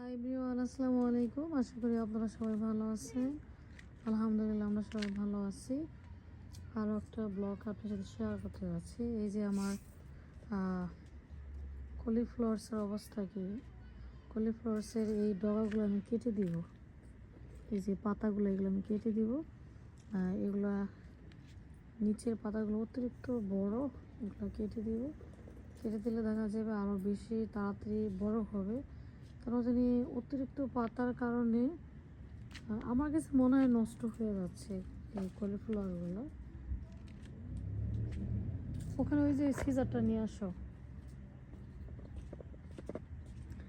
High বিওয়ান আসসালামু আলাইকুম। আশা করি আপনারা সবাই ভালো আছেন। আলহামদুলিল্লাহ, আমরা সবাই ভালো আছি। আরও একটা ব্লগ আপনার সাথে শেয়ার করতে যাচ্ছি। এই যে আমার কলিফ্লাওয়ার্সের অবস্থা কি? কলিফ্লাওয়ার্সের এই ডগাগুলো আমি কেটে দিব। এই যে পাতাগুলো, এগুলো আমি কেটে দিব। এগুলা নিচের পাতাগুলো অতিরিক্ত বড়, এগুলো কেটে দিব। কেটে দিলে দেখা যাবে আরও বেশি তাড়াতাড়ি বড় হবে। কেন জানি অতিরিক্ত পাতার কারণে আমার কাছে মনে হয় নষ্ট হয়ে যাচ্ছে এই কলিফ্লাওয়ারগুলো। ওখানে ওই যে সিজারটা নিয়ে আসো।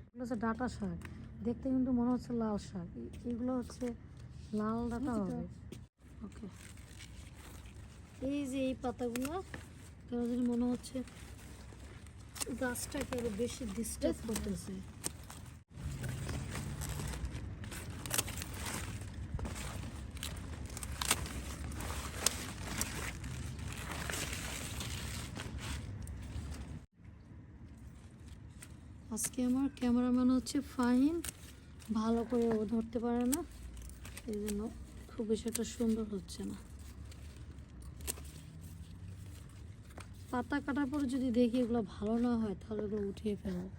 এগুলো হচ্ছে ডাটা শাক। দেখতে কিন্তু মনে হচ্ছে লাল শাক। এগুলো হচ্ছে লাল ডাটা হবে। ওকে। এই যে এই পাতাগুলো কেন জানি মনে হচ্ছে গাছটাকে আরও বেশি ডিস্টার্ব করতেছে। আজকে আমার ক্যামেরাম্যান হচ্ছে ফাহিম। ভালো করে ও ধরতে পারে না, এই জন্য খুব একটা সুন্দর হচ্ছে না। পাতা কাটার পরে যদি দেখি এগুলো ভালো না হয়, তাহলে এগুলো উঠিয়ে ফেলব।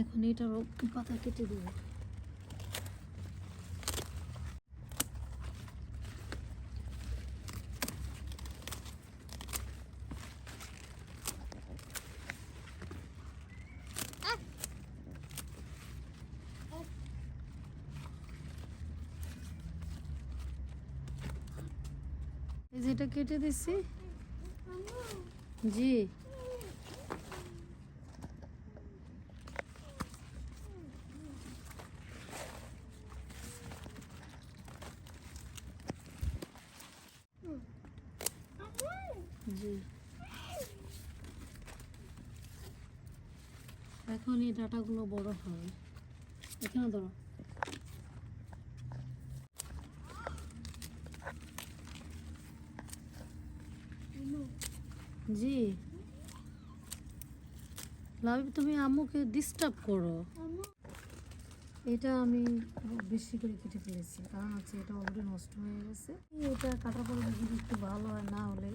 এখন এটার পাতা কেটে দেবো। এই যে এটা কেটে দিচ্ছি। জি জি এখন এই ডাটাগুলো বড় হয়। এখানে ধরো। জি। লাভ তুমি আম্মুকে ডিস্টার্ব করো। এটা আমি বেশি করে কেটে ফেলেছি। কারণ হচ্ছে এটা অলরেডি নষ্ট হয়ে গেছে। এটা কাটার পরে যদি একটু ভালো হয় না হলে।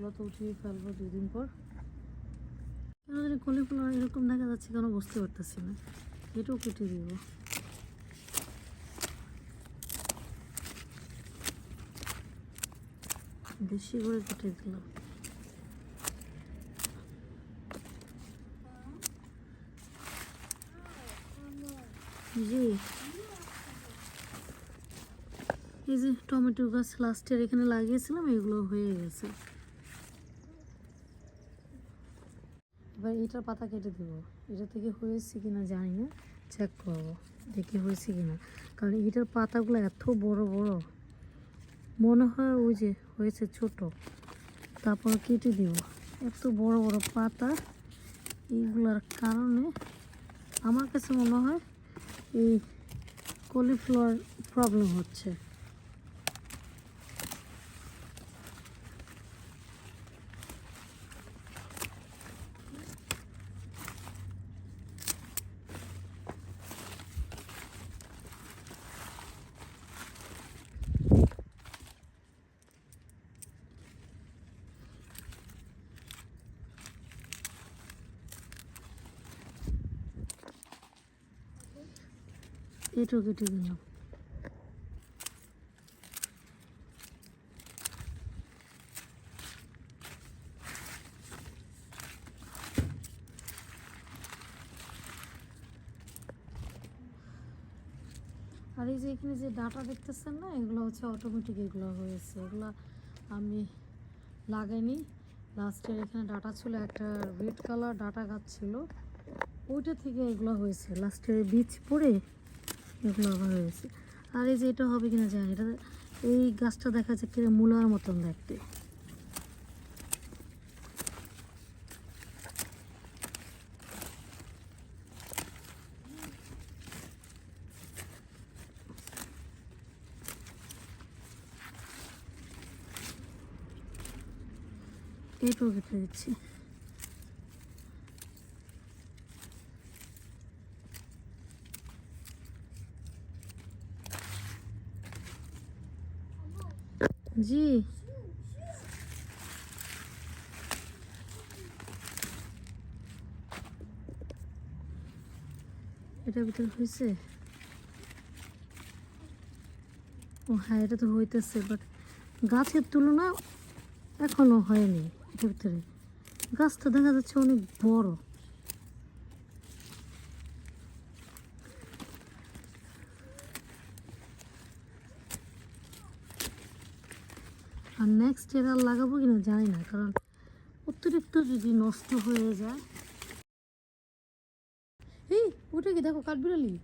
এগুলো তো উঠিয়ে ফেলব দুদিন পর। কেন জানি কলিফ্লাওয়ার এরকম দেখা যাচ্ছে কেন বুঝতে পারতেছি না। এটাও কেটে দিব। বেশি করে কেটে দিলাম। জি। এই যে টমেটো গাছ লাস্টের এখানে লাগিয়েছিলাম, এগুলো হয়ে গেছে। এবার এটার পাতা কেটে দেবো। এটা থেকে হয়েছে কিনা জানি না। চেক করব, দেখি হয়েছে কিনা। কারণ এটার পাতাগুলো এত বড় বড়। মনে হয় ওই যে হয়েছে ছোট। তারপর কেটে দিব। এত বড় বড় পাতা এইগুলার কারণে আমার কাছে মনে হয় এই কলিফ্লাওয়ার প্রবলেম হচ্ছে। কেটে আর এই যে এখানে যে ডাটা দেখতেছেন না, এগুলো হচ্ছে অটোমেটিক এগুলো হয়েছে। এগুলো আমি লাগাইনি। লাস্টের এখানে ডাটা ছিল, একটা রেড কালার ডাটা গাছ ছিল। ওইটা থেকে এগুলো হয়েছে। লাস্টের বীজ পড়ে দেখুন হয়ে গেছে। আর এই যে এটা হবে কিনা জানি এটা এই গাছটা দেখা যাচ্ছে কিনা মূলার মতন দেখতে। এই প্রকৃতি দিচ্ছি। জি। এটার ভিতরে হয়েছে ও হ্যাঁ এটা তো হইতেছে বাট গাছের তুলনা এখনও হয়নি এটার ভিতরে। গাছটা দেখা যাচ্ছে অনেক বড়। আর নেক্সট এর আর লাগাবো কিনা জানি না, কারণ অতিরিক্ত যদি নষ্ট হয়ে যায়। এই ওটা কি দেখো, কাঠবিড়ালি?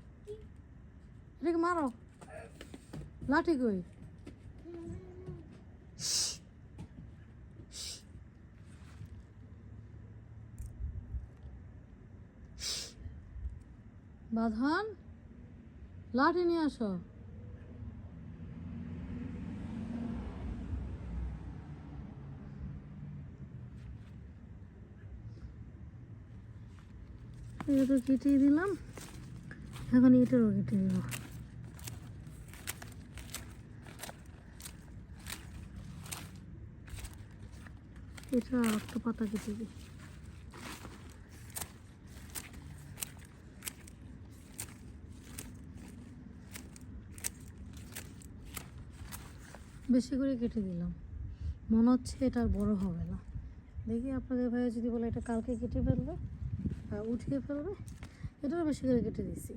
এটাকে মারো। লাঠি কই? বাঁধন, লাঠি নিয়ে আসো। এটা তো কেটে দিলাম। এখন এটারও কেটে দিব। এটা আর একটা পাতা কেটে দিই। বেশি করে কেটে দিলাম। মনে হচ্ছে এটা আর বড় হবে না। দেখি আপনাদের ভাইয়া যদি বলে এটা কালকে কেটে ফেলবে। আর উঠিয়ে ফেলবে। এটাও বেশি করে কেটে দিছি।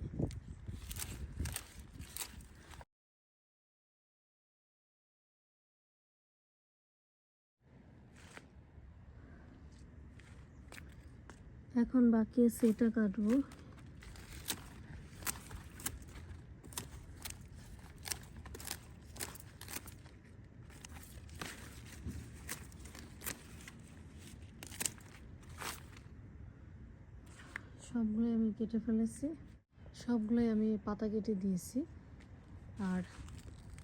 এখন বাকি সেটা কাটবো। সবগুলোই আমি কেটে ফেলেছি। সবগুলোই আমি পাতা কেটে দিয়েছি। আর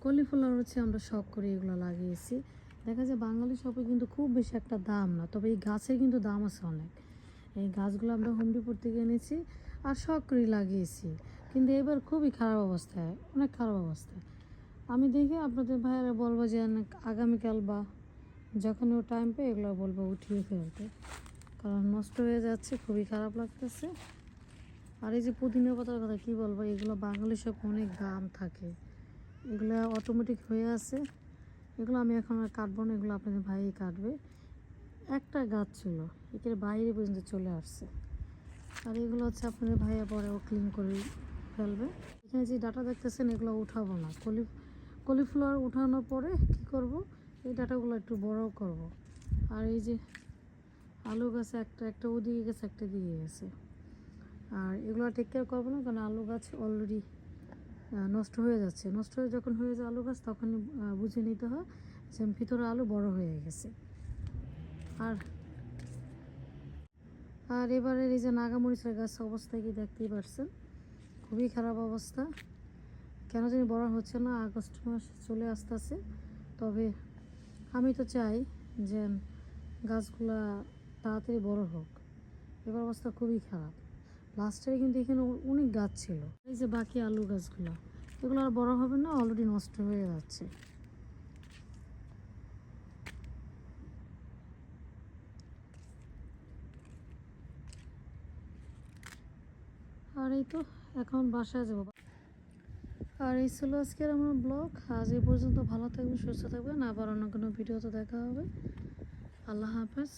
কলিফ্লাওয়ার হচ্ছে আমরা শখ করে এগুলো লাগিয়েছি। দেখা যায় বাঙালি শপে কিন্তু খুব বেশি একটা দাম না, তবে এই গাছের কিন্তু দাম আছে অনেক। এই গাছগুলো আমরা হোম ডিপোর থেকে এনেছি আর শখ করে লাগিয়েছি। কিন্তু এবার খুবই খারাপ অবস্থায়, অনেক খারাপ অবস্থায়। আমি দেখি আপনাদের ভাইয়েরা বলব যে আগামীকাল বা যখন ও টাইম পেয়ে এগুলো বলব উঠিয়ে ফেলতে। কারণ নষ্ট হয়ে যাচ্ছে, খুবই খারাপ লাগতেছে। আর এই যে পুদিনা পাতার কথা কী বলব, এগুলো বাঙালি সব অনেক দাম থাকে। এগুলো অটোমেটিক হয়ে আছে। এগুলো আমি এখন আর কাটবো না, এগুলো আপনাদের ভাই কাটবে। একটা গাছ ছিল এখানে বাইরে পর্যন্ত চলে আসছে। আর এগুলো হচ্ছে আপনাদের ভাইয়া পরে ও ক্লিন করে ফেলবে। এখানে যে ডাটা দেখতেছেন, এগুলো উঠাবো না। কলি, কলিফ্লাওয়ার উঠানোর পরে কি করব, এই ডাটাগুলো একটু বড় করব। আর এই যে আলু গাছ একটা একটা ওদিকে গেছে একটা দিয়ে গেছে। আর এগুলো টেক কেয়ার করব না কারণ আলু গাছ অলরেডি নষ্ট হয়ে যাচ্ছে। নষ্ট হয়ে যখন হয়ে যায় আলু গাছ তখনই আহ, বুঝে নিতে হয় যে ভিতরে আলু বড় হয়ে গেছে। আর আর এবারের এই যে নাগামরিচের গাছ অবস্থা কি দেখতেই পারছেন? খুবই খারাপ অবস্থা। কেন জানি বড় হচ্ছে না আগস্ট মাস চলে আসতেছে। তবে আমি তো চাই যে গাছগুলা তাড়াতাড়ি বড় হোক। এবার অবস্থা খুবই খারাপ। লাস্টে কিন্তু এখানে অনেক গাছ ছিল। এই যে বাকি আলু গাছগুলো, এগুলো আর বড় হবে না অলরেডি নষ্ট হয়ে যাচ্ছে। আর এই তো, এখন বাসায় যাব। আর এই ছিল আজকের আমার ব্লগ। আজ এই পর্যন্ত ভালো থাকবেন, সুস্থ থাকবেন। আবার অন্য কোনো ভিডিওতে দেখা হবে। আল্লাহ হাফেজ।